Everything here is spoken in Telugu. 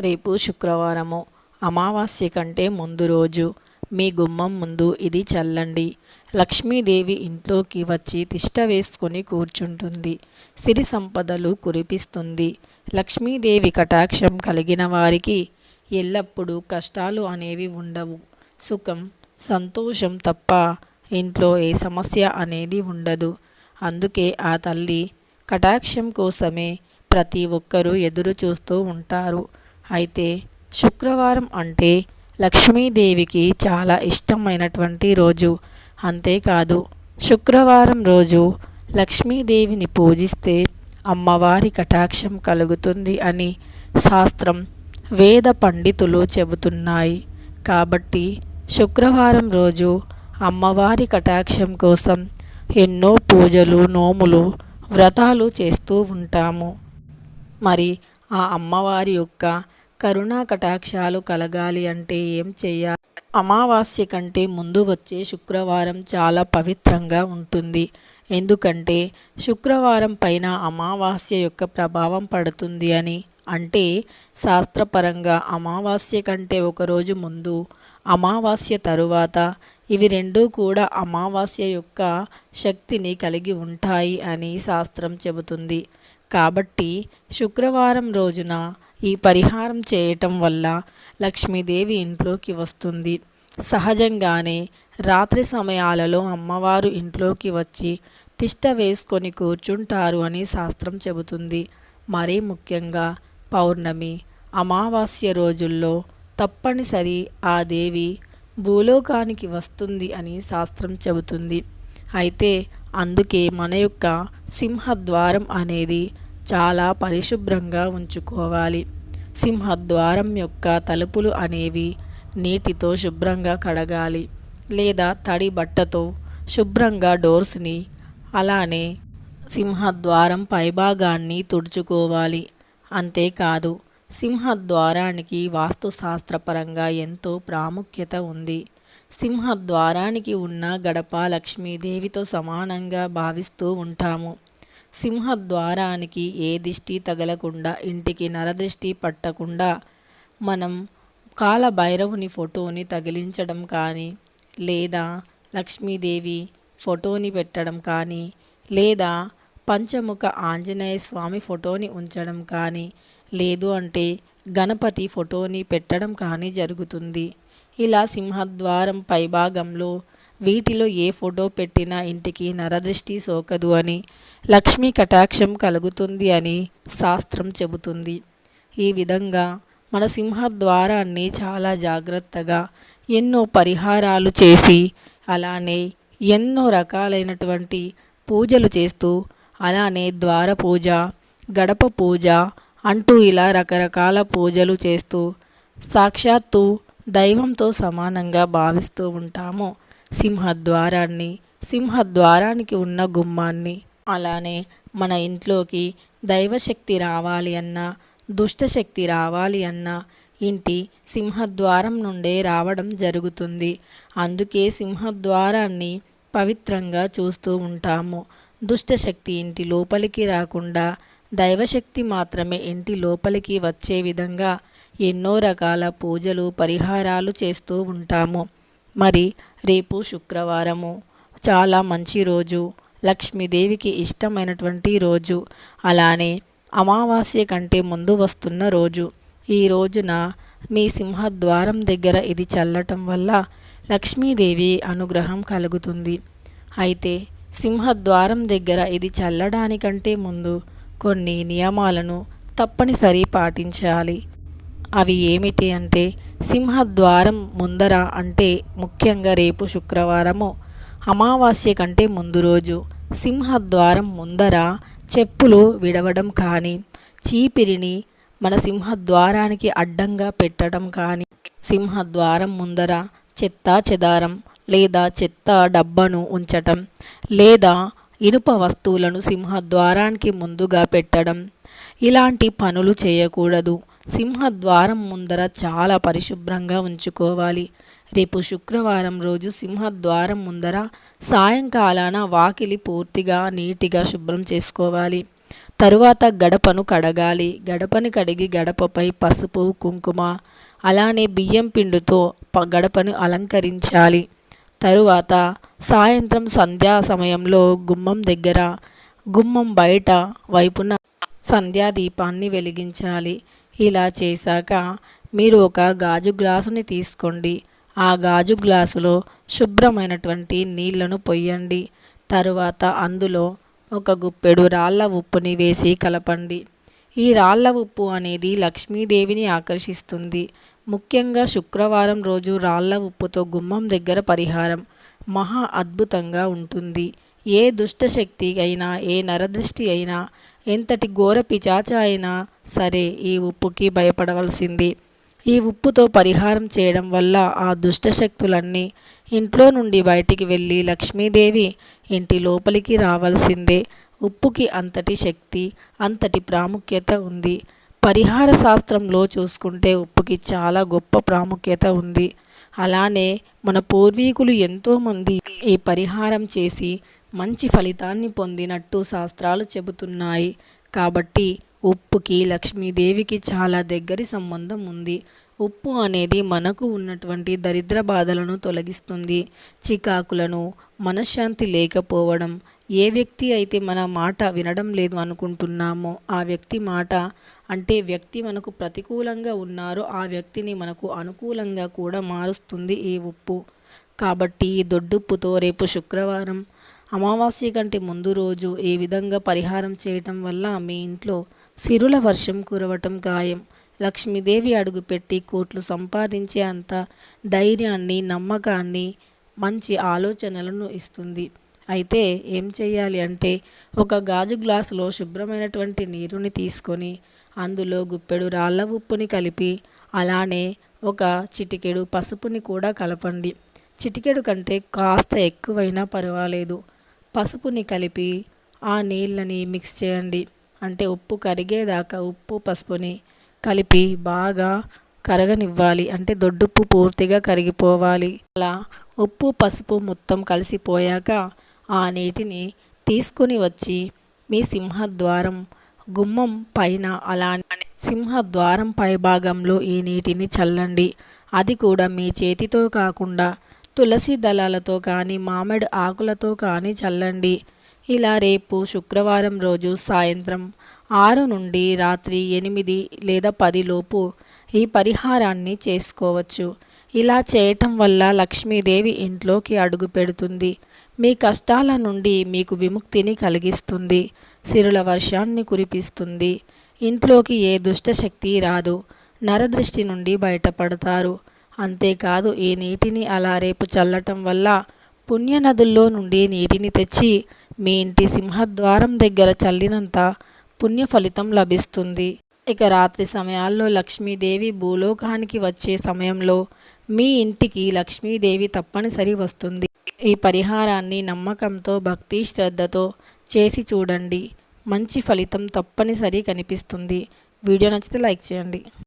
రేపు శుక్రవారము అమావాస్య కంటే ముందు రోజు. మీ గుమ్మం ముందు ఇది చల్లండి. లక్ష్మీదేవి ఇంట్లోకి వచ్చి తిష్ట వేసుకొని కూర్చుంటుంది. సిరి సంపదలు కురిపిస్తుంది. లక్ష్మీదేవి కటాక్షం కలిగిన వారికి ఎల్లప్పుడూ కష్టాలు అనేవి ఉండవు. సుఖం సంతోషం తప్ప ఇంట్లో ఏ సమస్య అనేది ఉండదు. అందుకే ఆ తల్లి కటాక్షం కోసమే ప్రతి ఒక్కరూ ఎదురు చూస్తూ ఉంటారు. అయితే శుక్రవారం అంటే లక్ష్మీదేవికి చాలా ఇష్టమైనటువంటి రోజు. అంతేకాదు శుక్రవారం రోజు లక్ష్మీదేవిని పూజిస్తే అమ్మవారి కటాక్షం కలుగుతుంది అని శాస్త్రం వేద పండితులు చెబుతున్నాయి. కాబట్టి శుక్రవారం రోజు అమ్మవారి కటాక్షం కోసం ఎన్నో పూజలు నోములు వ్రతాలు చేస్తూ ఉంటాము. మరి ఆ అమ్మవారి యొక్క కరుణా కటాక్షాలు కలగాలి అంటే ఏం చేయాలి? అమావాస్య కంటే ముందు వచ్చే శుక్రవారం చాలా పవిత్రంగా ఉంటుంది. ఎందుకంటే శుక్రవారం పైన అమావాస్య యొక్క ప్రభావం పడుతుంది అని. అంటే శాస్త్రపరంగా అమావాస్య కంటే ఒకరోజు ముందు అమావాస్య తరువాత ఇవి రెండూ కూడా అమావాస్య యొక్క శక్తిని కలిగి ఉంటాయి అని శాస్త్రం చెబుతుంది. కాబట్టి శుక్రవారం రోజున ఈ పరిహారం చేయటం వల్ల లక్ష్మీదేవి ఇంట్లోకి వస్తుంది. సహజంగానే రాత్రి సమయాలలో అమ్మవారు ఇంట్లోకి వచ్చి తిష్ట వేసుకొని కూర్చుంటారు అని శాస్త్రం చెబుతుంది. మరీ ముఖ్యంగా పౌర్ణమి అమావాస్య రోజుల్లో తప్పనిసరి ఆ దేవి భూలోకానికి వస్తుంది అని శాస్త్రం చెబుతుంది. అయితే అందుకే మన యొక్క సింహద్వారం అనేది చాలా పరిశుభ్రంగా ఉంచుకోవాలి. సింహద్వారం యొక్క తలుపులు అనేవి నీటితో శుభ్రంగా కడగాలి లేదా తడి బట్టతో శుభ్రంగా డోర్స్ని అలానే సింహద్వారం పైభాగాన్ని తుడుచుకోవాలి. అంతేకాదు సింహద్వారానికి వాస్తుశాస్త్రపరంగా ఎంతో ప్రాముఖ్యత ఉంది. సింహద్వారానికి ఉన్న గడప లక్ష్మీదేవితో సమానంగా భావిస్తూ ఉంటాము. సింహద్వారానికి ఏ దిష్టి తగలకుండా ఇంటికి నరదృష్టి పట్టకుండా మనం కాలభైరవుని ఫోటోని తగిలించడం కానీ లేదా లక్ష్మీదేవి ఫోటోని పెట్టడం కానీ లేదా పంచముఖ ఆంజనేయ స్వామి ఫోటోని ఉంచడం కానీ లేదు అంటే గణపతి ఫోటోని పెట్టడం కానీ జరుగుతుంది. ఇలా సింహద్వారం పైభాగంలో వీటిలో ఏ ఫోటో పెట్టినా ఇంటికి నరదృష్టి సోకదు అని లక్ష్మీ కటాక్షం కలుగుతుంది అని శాస్త్రం చెబుతుంది. ఈ విధంగా మన సింహద్వారాన్ని చాలా జాగ్రత్తగా ఎన్నో పరిహారాలు చేసి అలానే ఎన్నో రకాలైనటువంటి పూజలు చేస్తూ అలానే ద్వార పూజ గడప పూజ అంటూ ఇలా రకరకాల పూజలు చేస్తూ సాక్షాత్తు దైవంతో సమానంగా భావిస్తూ ఉంటాము. సింహద్వారాన్ని సింహద్వారానికి ఉన్న గుమ్మాన్ని. అలానే మన ఇంట్లోకి దైవశక్తి రావాలి అన్నా దుష్టశక్తి రావాలి అన్నా ఇంటి సింహద్వారం నుండే రావడం జరుగుతుంది. అందుకే సింహద్వారాన్ని పవిత్రంగా చూస్తూ ఉంటాము. దుష్టశక్తి ఇంటి లోపలికి రాకుండా దైవశక్తి మాత్రమే ఇంటి లోపలికి వచ్చే విధంగా ఎన్నో రకాల పూజలు పరిహారాలు చేస్తూ ఉంటాము. మరి రేపు శుక్రవారము. చాలా మంచి రోజు. లక్ష్మీదేవికి ఇష్టమైనటువంటి రోజు. అలానే అమావాస్య కంటే ముందు వస్తున్న రోజు. ఈ రోజున మీ సింహద్వారం దగ్గర ఇది చల్లటం వల్ల లక్ష్మీదేవి అనుగ్రహం కలుగుతుంది. అయితే సింహద్వారం దగ్గర ఇది చల్లడానికంటే ముందు కొన్ని నియమాలను తప్పనిసరి పాటించాలి. అవి ఏమిటి అంటే సింహద్వారం ముందర అంటే ముఖ్యంగా రేపు శుక్రవారము అమావాస్య కంటే ముందు రోజు. సింహద్వారం ముందర చెప్పులు విడవడం కానీ చీపిరిని మన సింహద్వారానికి అడ్డంగా పెట్టడం కానీ. సింహద్వారం ముందర చెత్త చెదారం లేదా చెత్త డబ్బను ఉంచటం లేదా ఇనుప వస్తువులను సింహద్వారానికి ముందుగా పెట్టడం. ఇలాంటి పనులు చేయకూడదు. సింహద్వారం ముందర చాలా పరిశుభ్రంగా ఉంచుకోవాలి. రేపు శుక్రవారం రోజు సింహద్వారం ముందర సాయంకాలాన వాకిలి పూర్తిగా నీటిగా శుభ్రం చేసుకోవాలి. తరువాత గడపను కడగాలి. గడపని కడిగి గడపపై పసుపు కుంకుమ అలానే బియ్యం పిండితో గడపను అలంకరించాలి. తరువాత సాయంత్రం సంధ్యా సమయంలో గుమ్మం దగ్గర గుమ్మం బయట వైపున సంధ్యా దీపాన్ని వెలిగించాలి. ఇలా చేశాక మీరు ఒక గాజు గ్లాసుని తీసుకోండి. ఆ గాజు గ్లాసులో శుభ్రమైనటువంటి నీళ్ళను పొయ్యండి. తరువాత అందులో ఒక గుప్పెడు రాళ్ళ ఉప్పుని వేసి కలపండి. ఈ రాళ్ళ ఉప్పు అనేది లక్ష్మీదేవిని ఆకర్షిస్తుంది. ముఖ్యంగా శుక్రవారం రోజు రాళ్ళ ఉప్పుతో గుమ్మం దగ్గర పరిహారం మహా అద్భుతంగా ఉంటుంది. ఏ దుష్టశక్తి అయినా ఏ నరదృష్టి అయినా ఎంతటి ఘోర పిచాచ అయినా సరే ఈ ఉప్పుకి భయపడవలసింది. ఈ ఉప్పుతో పరిహారం చేయడం వల్ల ఆ దుష్టశక్తులన్నీ ఇంట్లో నుండి బయటికి వెళ్ళి లక్ష్మీదేవి ఇంటి లోపలికి రావాల్సిందే. ఉప్పుకి అంతటి శక్తి అంతటి ప్రాముఖ్యత ఉంది. పరిహార శాస్త్రంలో చూసుకుంటే ఉప్పుకి చాలా గొప్ప ప్రాముఖ్యత ఉంది. అలానే మన పూర్వీకులు ఎంతోమంది ఈ పరిహారం చేసి మంచి ఫలితాన్ని పొందినట్టు శాస్త్రాలు చెబుతున్నాయి. కాబట్టి ఉప్పుకి లక్ష్మీదేవికి చాలా దగ్గరి సంబంధం ఉంది. ఉప్పు అనేది మనకు ఉన్నటువంటి దరిద్ర బాధలను తొలగిస్తుంది. చికాకులను మనశ్శాంతి లేకపోవడం ఏ వ్యక్తి అయితే మన మాట వినడం లేదు అనుకుంటున్నామో ఆ వ్యక్తి మాట అంటే వ్యక్తి మనకు ప్రతికూలంగా ఉన్నారో ఆ వ్యక్తిని మనకు అనుకూలంగా కూడా మారుస్తుంది ఈ ఉప్పు. కాబట్టి ఈ దొడ్డుప్పుతో రేపు శుక్రవారం అమావాస్య కంటే ముందు రోజు ఏ విధంగా పరిహారం చేయటం వల్ల మీ ఇంట్లో సిరుల వర్షం కురవటం ఖాయం? లక్ష్మీదేవి అడుగుపెట్టి కోట్లు సంపాదించే అంత ధైర్యాన్ని నమ్మకాన్ని మంచి ఆలోచనలను ఇస్తుంది. అయితే ఏం చేయాలి అంటే ఒక గాజు గ్లాసులో శుభ్రమైనటువంటి నీరుని తీసుకొని అందులో గుప్పెడు రాళ్ళ ఉప్పుని కలిపి అలానే ఒక చిటికెడు పసుపుని కూడా కలపండి. చిటికెడు కంటే కాస్త ఎక్కువైనా పర్వాలేదు. పసుపుని కలిపి ఆ నీళ్ళని మిక్స్ చేయండి. అంటే ఉప్పు కరిగేదాకా ఉప్పు పసుపుని కలిపి బాగా కరగనివ్వాలి. అంటే దొడ్డుప్పు పూర్తిగా కరిగిపోవాలి. అలా ఉప్పు పసుపు మొత్తం కలిసిపోయాక ఆ నీటిని తీసుకుని వచ్చి మీ సింహద్వారం గుమ్మం పైన అలా సింహద్వారం పై భాగంలో ఈ నీటిని చల్లండి. అది కూడా మీ చేతితో కాకుండా తులసి దళాలతో కానీ మామిడి ఆకులతో కానీ చల్లండి. ఇలా రేపు శుక్రవారం రోజు సాయంత్రం ఆరు నుండి రాత్రి ఎనిమిది లేదా పదిలోపు ఈ పరిహారాన్ని చేసుకోవచ్చు. ఇలా చేయటం వల్ల లక్ష్మీదేవి ఇంట్లోకి అడుగు పెడుతుంది. మీ కష్టాల నుండి మీకు విముక్తిని కలిగిస్తుంది. సిరుల వర్షాన్ని కురిపిస్తుంది. ఇంట్లోకి ఏ దుష్టశక్తి రాదు. నరదృష్టి నుండి బయటపడతారు. అంతేకాదు ఈ నీటిని అలా రేపు చల్లటం వల్ల పుణ్యనదుల్లో నుండి నీటిని తెచ్చి మీ ఇంటి సింహద్వారం దగ్గర చల్లినంత పుణ్య ఫలితం లభిస్తుంది. ఇక రాత్రి సమయాల్లో లక్ష్మీదేవి భూలోకానికి వచ్చే సమయంలో మీ ఇంటికి లక్ష్మీదేవి తప్పనిసరి వస్తుంది. ఈ పరిహారాన్ని నమ్మకంతో భక్తి శ్రద్ధతో చేసి చూడండి. మంచి ఫలితం తప్పనిసరి కనిపిస్తుంది. వీడియో నచ్చితే లైక్ చేయండి.